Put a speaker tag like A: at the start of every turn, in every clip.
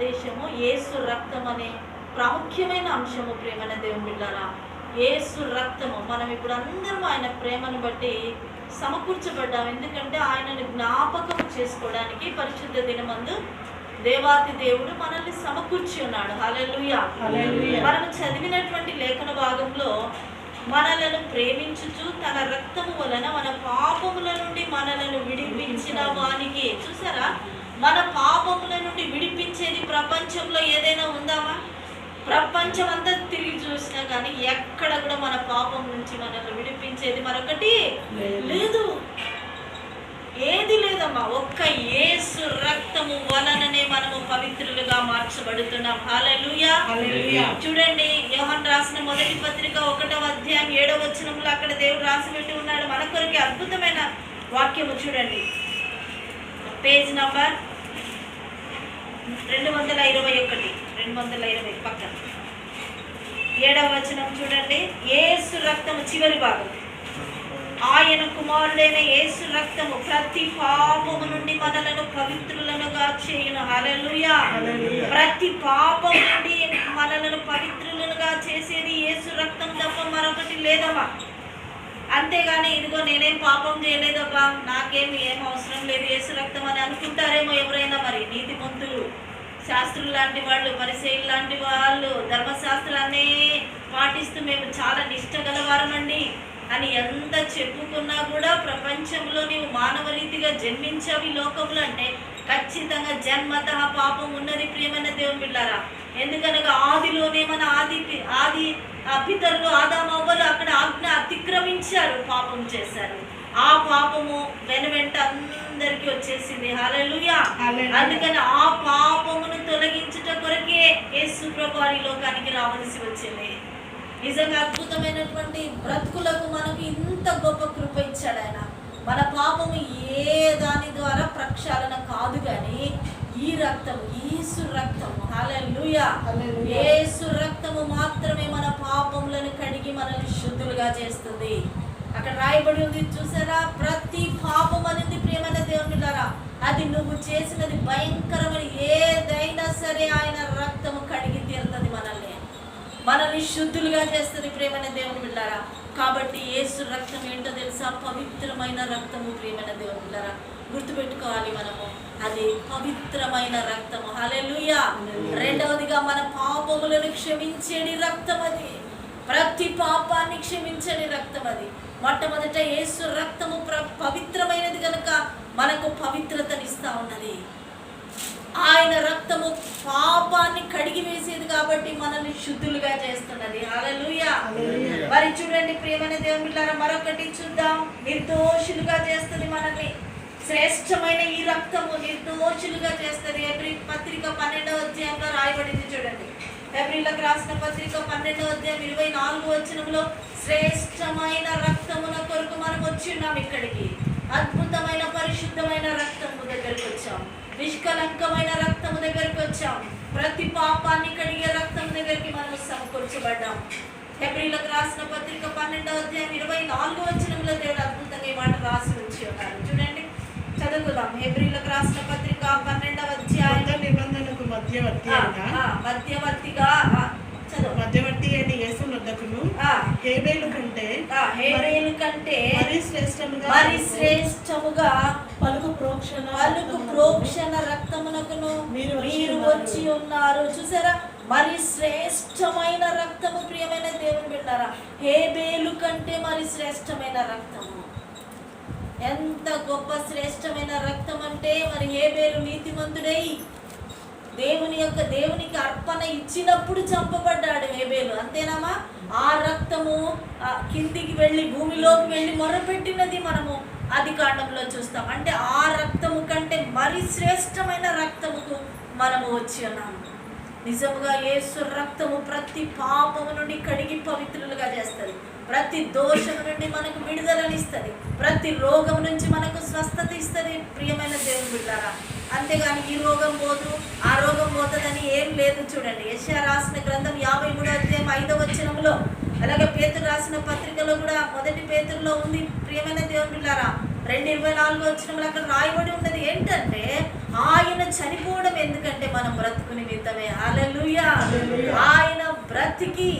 A: ఉద్దేశము యేసు రక్తం అనే ప్రాముఖ్యమైన అంశము ప్రేమన దేవుని బిడ్డారా? యేసు రక్తము. మనం ఇప్పుడు అందరం ఆయన ప్రేమను బట్టి సమకూర్చబడ్డాం. ఎందుకంటే ఆయనను జ్ఞాపకం చేసుకోవడానికి పరిశుద్ధ దినమందు దేవాతి దేవుడు మనల్ని సమకూర్చి ఉన్నాడు. హల్లెలూయా. మనం చదివినటువంటి లేఖన భాగంలో మనలను ప్రేమించుచు తన రక్తము వలన మన పాపముల నుండి మనలను విడిపించిన వానికి చూసారా? మన పాపముల నుండి విడిపించేది ప్రపంచంలో ఏదైనా ఉందామా? ప్రపంచం అంతా తిరిగి చూసినా కానీ ఎక్కడ కూడా మన పాపం నుంచి మనల్ని విడిపించేది మరొకటి
B: లేదు.
A: ఏది లేదమ్మా. ఒక్క యేసు రక్తము వలననే మనము పవిత్రులుగా మార్చబడుతున్నాం. హల్లెలూయా. చూడండి యోహన్ రాసిన మొదటి పత్రిక ఒకటవ అధ్యాయం ఏడవ వచనంలో అక్కడ దేవుడు రాసి పెట్టి ఉన్నాడు. మన కొరకు అద్భుతమైన వాక్యము చూడండి. పేజ్ నంబర్ రెండు వందల ఇరవై ఒకటి రెండు వందల ఇరవై పక్కన. ఏడవ వచనం చూడండి. ఏసు రక్తము చివరి భాగం. ఆయన కుమారుడైన యేసు రక్తము ప్రతి పాపము నుండి మనలను పవిత్రులనుగా చేయును. హల్లెలూయా. ప్రతి పాపం నుండి మనలను పవిత్రులుగా చేసేది యేసు రక్తం తప్ప మరొకటి లేదమ్మా. అంతేగాని ఇదిగో నేనేం పాపం చేయలేదబ్బా నాకేమి ఏం అవసరం లేదు యేసు రక్తం అని అనుకుంటారేమో ఎవరైనా మరి నీతిమంతులు శాస్త్రులు లాంటి వాళ్ళు పరిశైలు లాంటి వాళ్ళు ధర్మశాస్త్రాన్ని పాటిస్తూ మేము చాలా నిష్ట గలవారమండి అని ఎంత చెప్పుకున్నా కూడా ప్రపంచంలో నీవు మానవ రీతిగా జన్మించవి లోకంలో అంటే ఖచ్చితంగా జన్మత పాపం ఉన్నది ప్రియమైన దేవుని బిళ్ళారా? ఎందుకనగా ఆదిలోనే మన ఆది ఆది పితరులు ఆదామవ్వలు అక్కడ ఆజ్ఞ అతిక్రమించారు పాపం చేశారు. ఆ పాపము వెను వెంట అందరికి వచ్చేసింది. హల్లెలూయా. అందుకని ఆ పాపమును తొలగించుట కొరకే యేసు ప్రభు ఈ లోకానికి రావలసి వచ్చింది. నిజంగా అద్భుతమైనటువంటి బ్రతుకులకు మనకు ఇంత గొప్ప కృప ఇచ్చాడు ఆయన. మన పాపము ఏ దాని ద్వారా ప్రక్షాళన కాదు కానీ రక్తము యేసు రక్తము. హల్లెలూయా. యేసు రక్తము మాత్రమే మన పాపములను కడిగి మనల్ని శుద్ధులుగా చేస్తుంది. అక్కడ రాయబడి ఉంది చూసారా? ప్రతి పాపం అనేది ప్రియమైన దేవునిలారా అది నువ్వు చేసినది భయంకరమైన ఏదైనా సరే ఆయన రక్తము కడిగి తీరుతుంది మనల్ని. మనల్ని శుద్ధులుగా చేస్తుంది ప్రేమైన దేవుని బిడ్డారా కాబట్టి యేసు రక్తం ఏంటో తెలుసా? పవిత్రమైన రక్తము ప్రియమైన దేవుని బిడ్డారా గుర్తుపెట్టుకోవాలి మనము. అది పవిత్రమైన రక్తము. హల్లెలూయా. రెండవదిగా మన పాపములను క్షమించేది రక్తం అది ప్రతి పాపాన్ని క్షమించని రక్తం అది మొట్టమొదట యేసు రక్తము పవిత్రమైనది కనుక మనకు పవిత్రతనిస్తా ఉన్నది. ఆయన రక్తము పాపాన్ని కడిగి వేసేది కాబట్టి మనల్ని శుద్ధులుగా చేస్తున్నది. హల్లెలూయా. మరి చూడండి ప్రియమైన దేవుని మరొకటి చూద్దాం. నిర్దోషులుగా చేస్తుంది మనల్ని. శ్రేష్టమైన ఈ రక్తము నిర్దోషులుగా చేస్తుంది. ఎప్రిల్ పత్రిక పన్నెండవ అధ్యాయంలో రాయబడింది చూడండి. ఏప్రిల్లోకి రాసిన పత్రిక పన్నెండవ అధ్యాయం ఇరవై నాలుగు వచనంలో శ్రేష్టమైన రక్తమున కొరకు మనం వచ్చి ఉన్నాం ఇక్కడికి. అద్భుతమైన పరిశుద్ధమైన రక్తము దగ్గరికి వచ్చాం. నిష్కలంకమైన రక్తము దగ్గరికి వచ్చాం. ప్రతి పాపాన్ని కడిగే రక్తం దగ్గరికి మనం సమకూర్చబడ్డాం. హెబ్రిలకు రాసిన పత్రిక పన్నెండవ అధ్యాయం ఇరవై నాలుగో వచనంలో దేవుడు అద్భుతంగా ఈ మాట రాసి ఉంచి ఉన్నారు. చూడండి. చదువుకుందాం హెబ్రిలకు రాసిన పత్రిక పన్నెండవ అధ్యాయం.
B: నిబంధనకు మధ్యవర్తి
A: మధ్యవర్తిగా
B: మధ్యవర్తి అయిన యేసు నొద్దకును
A: ఆ,
B: హేబేలు కంటే
A: హేబేలు కంటే
B: మరి శ్రేష్టముగా
A: మరి శ్రేష్టముగా
B: పలుకు ప్రోక్షణ
A: పలుకు ప్రోక్షణ రక్తమునకును
B: మీరు వచ్చి
A: మీరు
B: ఉన్నారు.
A: వచ్చి ఉన్నారు. చూసారా? మరి శ్రేష్టమైన రక్తము ప్రియమైన దేవుని బిడ్డారా హేబేలు కంటే మరి శ్రేష్టమైన రక్తము. ఎంత గొప్ప శ్రేష్టమైన రక్తం అంటే మరి హేబేలు నీతిమంతుడై దేవుని యొక్క దేవునికి అర్పణ ఇచ్చినప్పుడు చంపబడ్డాడు హేబేలు అంతేనామా? ఆ రక్తము కిందికి వెళ్ళి భూమిలోకి వెళ్ళి మొరపెట్టినది మనము ఆది కాండంలో చూస్తాం. అంటే ఆ రక్తము కంటే మరి శ్రేష్టమైన రక్తముకు మనము వచ్చి ఉన్నాము నిజముగా యేసు రక్తము ప్రతి పాపము నుండి కడిగి పవిత్రులుగా చేస్తుంది. ప్రతి దోషము నుండి మనకు విడుదలనిస్తుంది ప్రతి రోగం నుంచి మనకు స్వస్థత ఇస్తుంది. ప్రియమైన దేవుని బిడ్డారా అంతేగాని ఈ రోగం పోదు ఆ రోగం పోతుందని ఏం లేదు చూడండి. యెషయా రాసిన గ్రంథం యాభై మూడో అధ్యాయం ఐదవ వచనంలో అలాగే పేతురు రాసిన పత్రికలో కూడా మొదటి పేతురులో ఉంది. ప్రియమైన దేవుని బిడ్డారా రెండు ఇరవై నాలుగు వచనంలో అక్కడ రాయబడి ఉన్నది ఏంటంటే ఆయన చనిపోవడం ఎందుకంటే మనం బ్రతుకు నిమిత్తమే. హల్లెలూయా. ఆయన బ్రతికి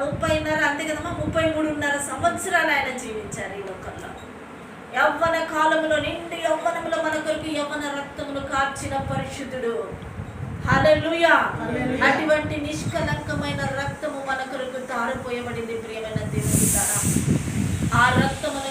A: ముప్పైన్నర అంతే కదమ్మా ముప్పై మూడున్నర సంవత్సరాలు ఆయన జీవించారు ఈ లోకంలో. యవ్వన కాలంలో నిండు యవ్వనంలో మన కొరకు యవ్వన రక్తమును కార్చిన పరిశుద్ధుడు. హలలుయా అటువంటి నిష్కలంకమైన రక్తము మన కొరకు తారిపోయబడింది ప్రియమైన దేవుడు ఆ రక్తమును